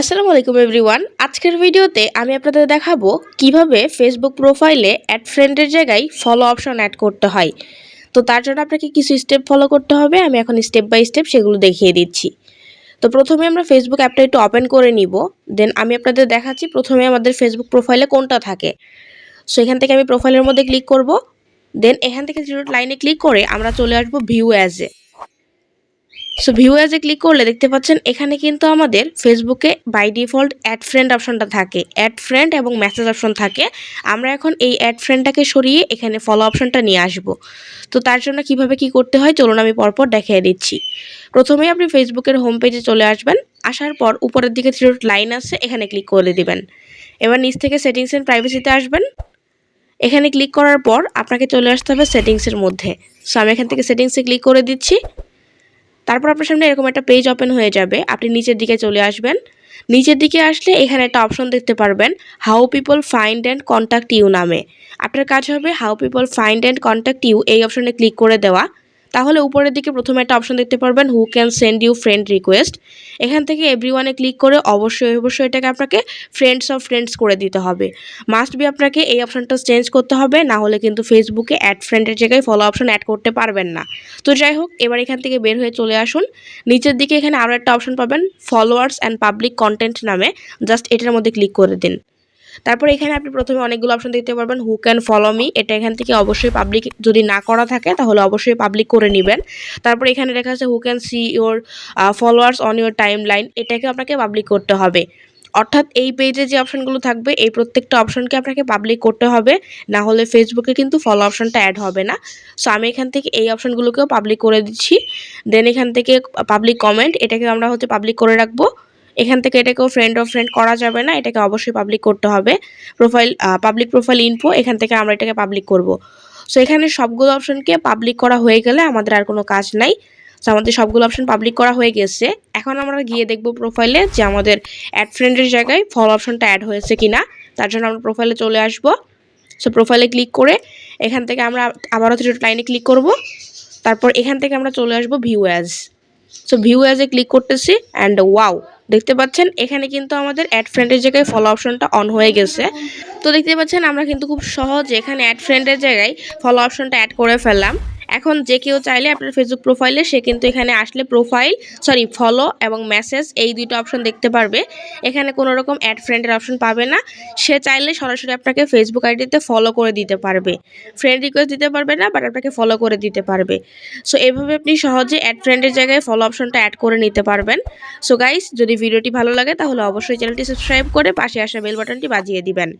আসসালামু আলাইকুম এভরিওয়ান আজকের ভিডিওতে আমি আপনাদের দেখাবো কীভাবে ফেসবুক প্রোফাইলে অ্যাড ফ্রেন্ডের জায়গায় ফলো অপশন অ্যাড করতে হয়। তো তার জন্য আপনাকে কিছু স্টেপ ফলো করতে হবে, আমি এখন স্টেপ বাই স্টেপ সেগুলো দেখিয়ে দিচ্ছি। তো প্রথমে আমরা ফেসবুক অ্যাপটা একটু ওপেন করে নিব দেন আমি আপনাদের দেখাচ্ছি প্রথমে আমাদের ফেসবুক প্রোফাইলে কোনটা থাকে। সো এখান থেকে আমি প্রোফাইলের মধ্যে ক্লিক করব দেন এখান থেকে জিরো লাইনে ক্লিক করে আমরা চলে আসব ভিউ অ্যাজে সো ভিউ অ্যাজে ক্লিক করলে দেখতে পাচ্ছেন এখানে কিন্তু আমাদের ফেসবুকে বাই ডিফল্ট অ্যাড ফ্রেন্ড অপশনটা থাকে। অ্যাড ফ্রেন্ড এবং মেসেজ অপশন থাকে। আমরা এখন এই অ্যাড ফ্রেন্ডটাকে সরিয়ে এখানে ফলো অপশনটা নিয়ে আসব। তো তার জন্য কীভাবে কি করতে হয় চলুন আমি পরপর দেখিয়ে দিচ্ছি। প্রথমেই আপনি ফেসবুকের হোম পেজে চলে আসবেন। আসার পর উপরের দিকে থ্রি লাইন আছে, এখানে ক্লিক করে দিবেন। এবার নিচ থেকে সেটিংস এন্ড প্রাইভেসিতে আসবেন। এখানে ক্লিক করার পর আপনাকে চলে আসতে হবে সেটিংসের মধ্যে। সো আমি এখান থেকে সেটিংসে ক্লিক করে দিচ্ছি। তারপর আপনার সামনে এরকম একটা পেজ ওপেন হয়ে যাবে। আপনি নিচের দিকে চলে আসবেন। নিচের দিকে আসলে এখানে একটা অপশন দেখতে পারবেন how people find and contact you নামে। আপনার কাজ হবে how people find and contact you এই অপশনে ক্লিক করে দেওয়া। তাহলে উপরের দিকে প্রথমে একটা অপশন দেখতে পারবেন who can send you friend request এখান থেকে এভরিওয়ানে ক্লিক করে অবশ্যই অবশ্যই এটাকে আপনাকে ফ্রেন্ডস অফ ফ্রেন্ডস করে দিতে হবে। মাস্ট বি আপনাকে এই অপশনটা চেঞ্জ করতে হবে, না হলে কিন্তু ফেসবুকে অ্যাড ফ্রেন্ডের জায়গায় ফলো অপশন অ্যাড করতে পারবেন না। তো যাই হোক, এবার এখান থেকে বের হয়ে চলে আসুন। নিচের দিকে এখানে আরও একটা অপশন পাবেন ফলোয়ার্স অ্যান্ড পাবলিক কন্টেন্ট নামে। জাস্ট এটার মধ্যে ক্লিক করে দিন। তারপর এখানে আপনি প্রথমে অনেকগুলো অপশন দেখতে পারবেন হু ক্যান ফলো মি এটা এখান থেকে অবশ্যই পাবলিক যদি না করা থাকে, তাহলে অবশ্যই পাবলিক করে নেবেন। তারপর এখানে লেখা আছে who can see your followers on your timeline এটাকে আপনাকে পাবলিক করতে হবে। অর্থাৎ এই পেজে যে অপশনগুলো থাকবে, এই প্রত্যেকটা অপশনকে আপনাকে পাবলিক করতে হবে, না হলে ফেসবুকে কিন্তু ফলো অপশনটা অ্যাড হবে না। সো আমি এখান থেকে এই অপশনগুলোকেও পাবলিক করে দিচ্ছি। দেন এখান থেকে পাবলিক কমেন্ট এটাকে আমরা হচ্ছে পাবলিক করে রাখব। এখান থেকে এটাকেও ফ্রেন্ড অফ ফ্রেন্ড করা যাবে না, এটাকে অবশ্যই পাবলিক করতে হবে। প্রোফাইল পাবলিক প্রোফাইল ইনফো এখান থেকে আমরা এটাকে পাবলিক করব। সো এখানে সবগুলো অপশনকে পাবলিক করা হয়ে গেলে আমাদের আর কোনো কাজ নাই। সো আমাদের সবগুলো অপশন পাবলিক করা হয়ে গেছে। এখন আমরা গিয়ে দেখব প্রোফাইলে যে আমাদের অ্যাড ফ্রেন্ডের জায়গায় ফল অপশনটা অ্যাড হয়েছে কি না তার জন্য আমরা প্রোফাইলে চলে আসব। সো প্রোফাইলে ক্লিক করে এখান থেকে আমরা আবারও থ্রি লাইনে ক্লিক করব। তারপর এখান থেকে আমরা চলে আসব ভিউ অ্যাজ সো ভিউ অ্যাজে ক্লিক করতেছি অ্যান্ড ওয়াও দেখতে পাচ্ছেন, এখানে কিন্তু আমাদের অ্যাড ফ্রেন্ডের জায়গায় ফলো অপশনটা অন হয়ে গেছে। তো দেখতে পাচ্ছেন, আমরা কিন্তু খুব সহজে এখানে অ্যাড ফ্রেন্ডের জায়গায় ফলো অপশনটা অ্যাড করে ফেললাম। এখন যে কেউ চাইলে আপনার ফেসবুক প্রোফাইলে সে কিন্তু এখানে আসলে প্রোফাইল সরি ফলো এবং মেসেজ এই দুইটা অপশন দেখতে পারবে। এখানে কোনো রকম অ্যাড ফ্রেন্ডের অপশন পাবে না। সে চাইলে সরাসরি আপনাকে ফেসবুক আইডিতে ফলো করে দিতে পারবে। ফ্রেন্ড রিকোয়েস্ট দিতে পারবে না বাট আপনাকে ফলো করে দিতে পারবে। সো এভাবে আপনি সহজে অ্যাড ফ্রেন্ডের জায়গায় ফলো অপশনটা অ্যাড করে নিতে পারবেন। সো গাইস যদি ভিডিওটি ভালো লাগে, তাহলে অবশ্যই চ্যানেলটি সাবস্ক্রাইব করে পাশে আসা বেল বাটনটি বাজিয়ে দিবেন।